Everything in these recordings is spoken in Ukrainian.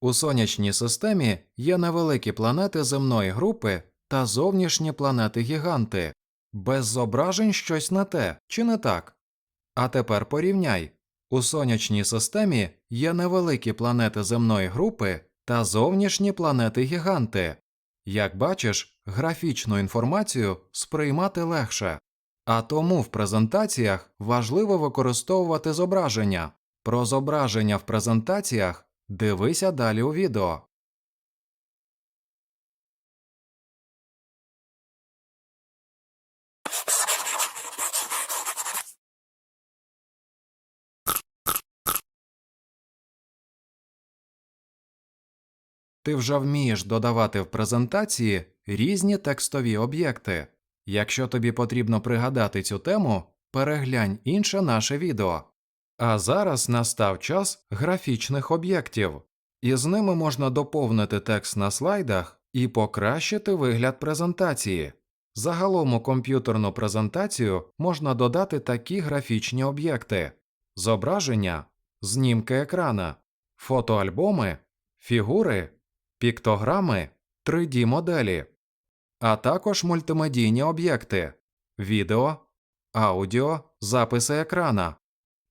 У сонячній системі є невеликі планети земної групи та зовнішні планети гіганти. Без зображень щось не те, чи не так? А тепер порівняй. У сонячній системі є невеликі планети земної групи та зовнішні планети гіганти. Як бачиш, графічну інформацію сприймати легше. А тому в презентаціях важливо використовувати зображення. Про зображення в презентаціях дивися далі у відео. Ти вже вмієш додавати в презентації різні текстові об'єкти. Якщо тобі потрібно пригадати цю тему, переглянь інше наше відео. А зараз настав час графічних об'єктів, і з ними можна доповнити текст на слайдах і покращити вигляд презентації. Загалом у комп'ютерну презентацію можна додати такі графічні об'єкти: зображення, знімки екрана, фотоальбоми, фігури, піктограми, 3D моделі, а також мультимедійні об'єкти, відео, аудіо, записи екрана.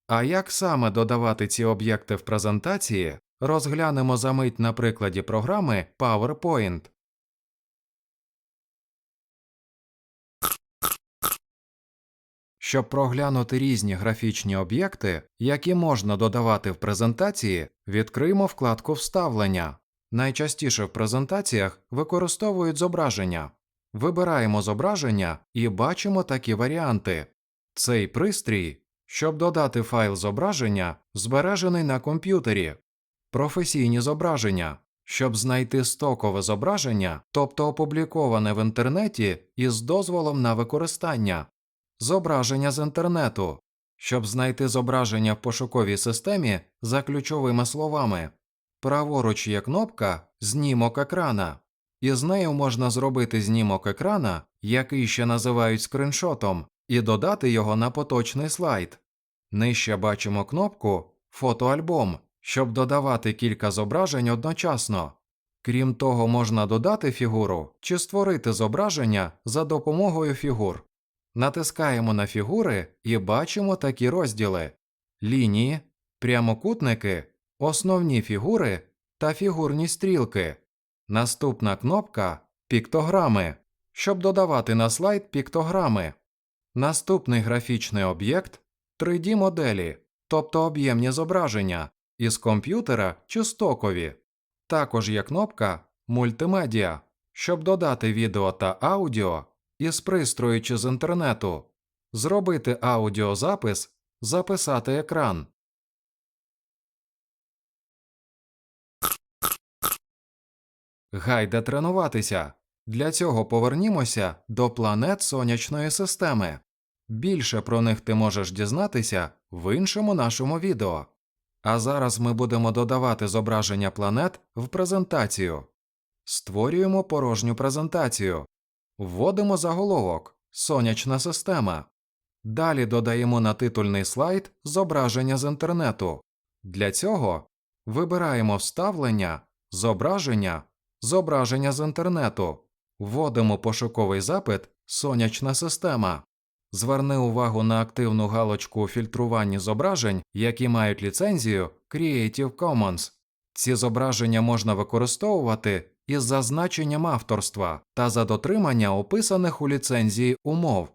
А як саме додавати ці об'єкти в презентації, розглянемо за мить на прикладі програми PowerPoint. Щоб проглянути різні графічні об'єкти, які можна додавати в презентації, відкриємо вкладку Вставлення. Найчастіше в презентаціях використовують зображення. Вибираємо зображення і бачимо такі варіанти. Цей пристрій, щоб додати файл зображення, збережений на комп'ютері, професійні зображення, щоб знайти стокове зображення, тобто опубліковане в інтернеті із дозволом на використання, зображення з інтернету, щоб знайти зображення в пошуковій системі за ключовими словами. Праворуч є кнопка Знімок екрана, і з нею можна зробити знімок екрана, який ще називають скриншотом, і додати його на поточний слайд. Нижче бачимо кнопку Фотоальбом, щоб додавати кілька зображень одночасно. Крім того, можна додати фігуру чи створити зображення за допомогою фігур. Натискаємо на фігури і бачимо такі розділи: лінії, прямокутники, основні фігури та фігурні стрілки. Наступна кнопка Піктограми, щоб додавати на слайд піктограми. Наступний графічний об'єкт 3D моделі, тобто об'ємні зображення із комп'ютера чи стокові. Також є кнопка Мультимедіа, щоб додати відео та аудіо із пристрою чи з інтернету, зробити аудіозапис, записати екран. Гайде тренуватися. Для цього повернімося до планет сонячної системи. Більше про них ти можеш дізнатися в іншому нашому відео. А зараз ми будемо додавати зображення планет в презентацію. Створюємо порожню презентацію. Вводимо заголовок Сонячна система. Далі додаємо на титульний слайд зображення з інтернету. Для цього вибираємо вставлення, зображення, зображення з інтернету. Вводимо пошуковий запит Сонячна система. Зверни увагу на активну галочку у фільтруванні зображень, які мають ліцензію Creative Commons. Ці зображення можна використовувати із зазначенням авторства та за дотримання описаних у ліцензії умов.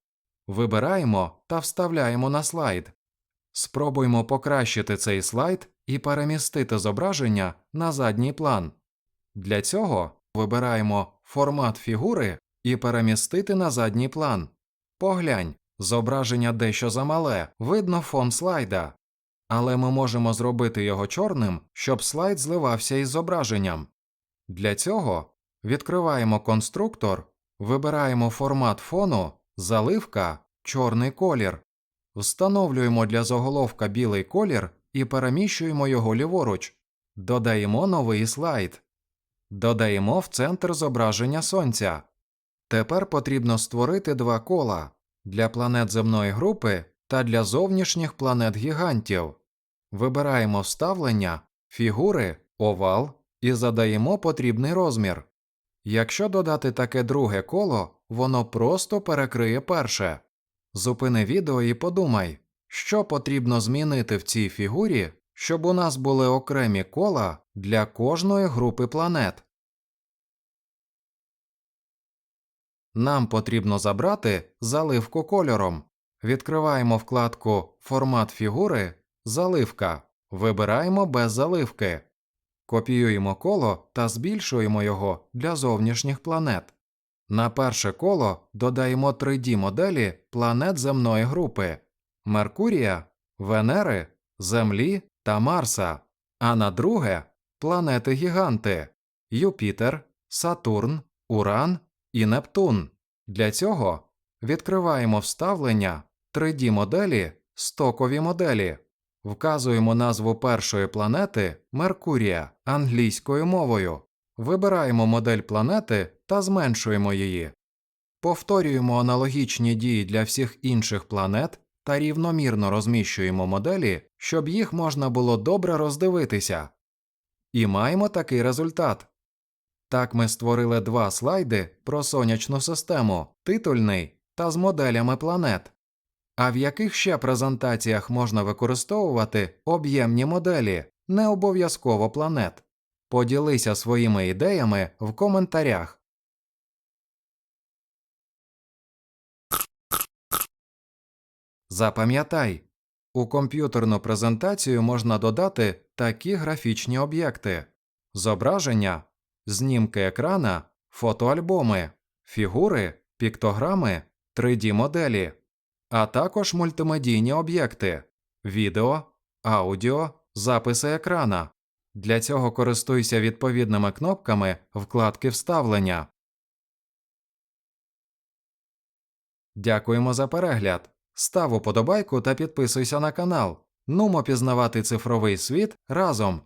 Вибираємо та вставляємо на слайд. Спробуймо покращити цей слайд і перемістити зображення на задній план. Для цього вибираємо формат фігури і перемістити на задній план. Поглянь, зображення дещо замале, видно фон слайда. Але ми можемо зробити його чорним, щоб слайд зливався із зображенням. Для цього відкриваємо конструктор, вибираємо формат фону, заливка, чорний колір, встановлюємо для заголовка білий колір і переміщуємо його ліворуч, додаємо новий слайд, додаємо в центр зображення сонця. Тепер потрібно створити два кола для планет земної групи та для зовнішніх планет гігантів. Вибираємо вставлення, фігури, овал, і задаємо потрібний розмір. Якщо додати таке друге коло, воно просто перекриє перше. Зупини відео і подумай, що потрібно змінити в цій фігурі, щоб у нас були окремі кола для кожної групи планет. Нам потрібно забрати заливку кольором. Відкриваємо вкладку Формат фігури, заливка. Вибираємо без заливки. Копіюємо коло та збільшуємо його для зовнішніх планет. На перше коло додаємо 3D моделі планет земної групи Меркурія, Венери, Землі та Марса, а на друге планети гіганти Юпітер, Сатурн, Уран і Нептун. Для цього відкриваємо вставлення 3D моделі, стокові моделі. Вказуємо назву першої планети Меркурія англійською мовою. Вибираємо модель планети та зменшуємо її. Повторюємо аналогічні дії для всіх інших планет та рівномірно розміщуємо моделі, щоб їх можна було добре роздивитися. І маємо такий результат. Так ми створили два слайди про сонячну систему, титульний та з моделями планет. А в яких ще презентаціях можна використовувати об'ємні моделі, не обов'язково планет? Поділися своїми ідеями в коментарях. Запам'ятай, у комп'ютерну презентацію можна додати такі графічні об'єкти: зображення, знімки екрана, фотоальбоми, фігури, піктограми, 3D моделі, а також мультимедійні об'єкти, відео, аудіо, записи екрана. Для цього користуйся відповідними кнопками вкладки вставлення. Дякуємо за перегляд. Став уподобайку та підписуйся на канал. Нумо пізнавати цифровий світ разом.